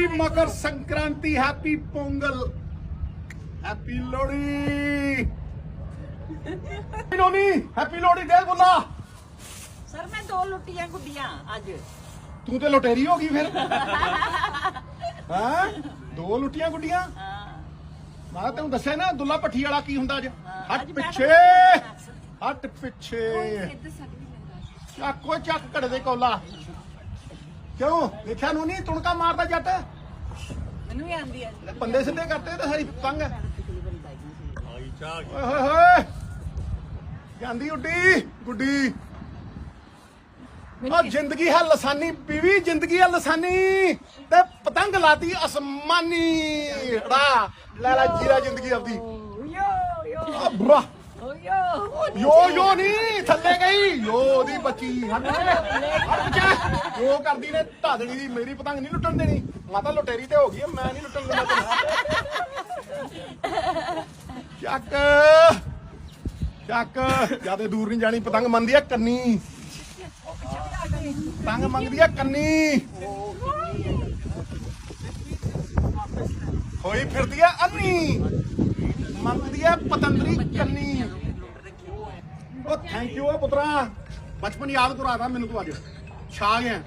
Happy Makar Sankranti happy Pongal. Happy Lohri. Noni happy Lohri ਦੇ Bulla sir ਮੈਂ ਦੋ ਲੁੱਟੀਆਂ ਗੁੱਡੀਆਂ ਅੱਜ। ਤੂੰ ਤੇ ਲੁਟੇਰੀ ਹੋ ਗਈ ਫਿਰ। ਹਾਂ? ਦੋ ਲੁੱਟੀਆਂ ਗੁੱਡੀਆਂ? ਹਾਂ। ਮੈਂ ਤੈਨੂੰ ਦੱਸਿਆ ਨਾ ਦੁੱਲਾ ਭੱਠੀ ਵਾਲਾ ਕੀ ਹੁੰਦਾ ਅੱਜ। ਹੱਟ ਪਿੱਛੇ। ਹੱਟ ਪਿੱਛੇ। ਚੱਕੋ ਚੱਕ ਘੜੇ ਦੇ ਕੋਲਾ। ਕਿਉਂ? ਦੇਖਿਆ ਨੂੰ ਨਹੀਂ? ਤੁਣਕਾ ਮਾਰਦਾ ਜੱਟ। ਮੈਨੂੰ ਵੀ ਆਂਦੀ ਹੈ ਬੰਦੇ ਸਿੱਧੇ ਕਰਤੇ ਤੇ ਸਾਰੀ ਤੰਗ। ਓਏ ਹੋਏ ਹੋਏ ਜਾਂਦੀ ਉੱਡੀ ਗੁੱਡੀ। ਆ ਜ਼ਿੰਦਗੀ ਹੈ ਲਸਾਨੀ ਬੀਵੀ ਜ਼ਿੰਦਗੀ ਹੈ ਲਸਾਨੀ। ਤੇ ਪਤੰਗ ਲਾਤੀ ਅਸਮਾਨੀ। ੜਾ ਲੈ ਲੈ ਜੀਰਾ ਜ਼ਿੰਦਗੀ ਆਪਦੀ। ਯੋ ਯੋ। ਆ ਬੁਰਾ। ਯੋ ਯੋ ਨਹੀਂ ਥੱਲੇ ਗਈ। ਯੋ ਉਹਦੀ ਬੱਚੀ। ਹਟ ਪਿੱਛੇ। ਯੋ ਕਰਦੀ ਨੇ ਢਾਦਣੀ ਦੀ ਮੇਰੀ ਪਤੰਗ ਨਹੀਂ ਲੁੱਟਣ ਦੇਣੀ। ਮਾਤਾ ਲੁਟੇਰੀ ਤੇ ਹੋ ਗਈ ਮੈਂ ਨਹੀਂ ਲੁੱਟਣ ਦੇਣਾ ਤੈਨੂੰ। ਚੱਕ। ਚੱਕ। ਜਿਆਦੇ ਦੂਰ ਨਹੀਂ ਜਾਣੀ ਪਤੰਗ ਮੰਗਦੀ ਆ ਕੰਨੀ। ਪਤੰਗ ਮੰਗਦੀ ਆ ਕੰਨੀ। ਹੋਈ ਫਿਰਦੀ ਆ ਅੰਨੀ। ਮੰਗਦੀ ਆ ਪਤੰਦਰੀ ਕੰਨੀ। ਉਹ ਥੈਂਕ ਯੂ ਆ ਪੁੱਤਰਾ। ਬਚਪਨ ਯਾਦ ਕਰਾਦਾ ਮੈਨੂੰ ਤੂੰ ਅੱਜ। ਛਾ ਗਿਆ।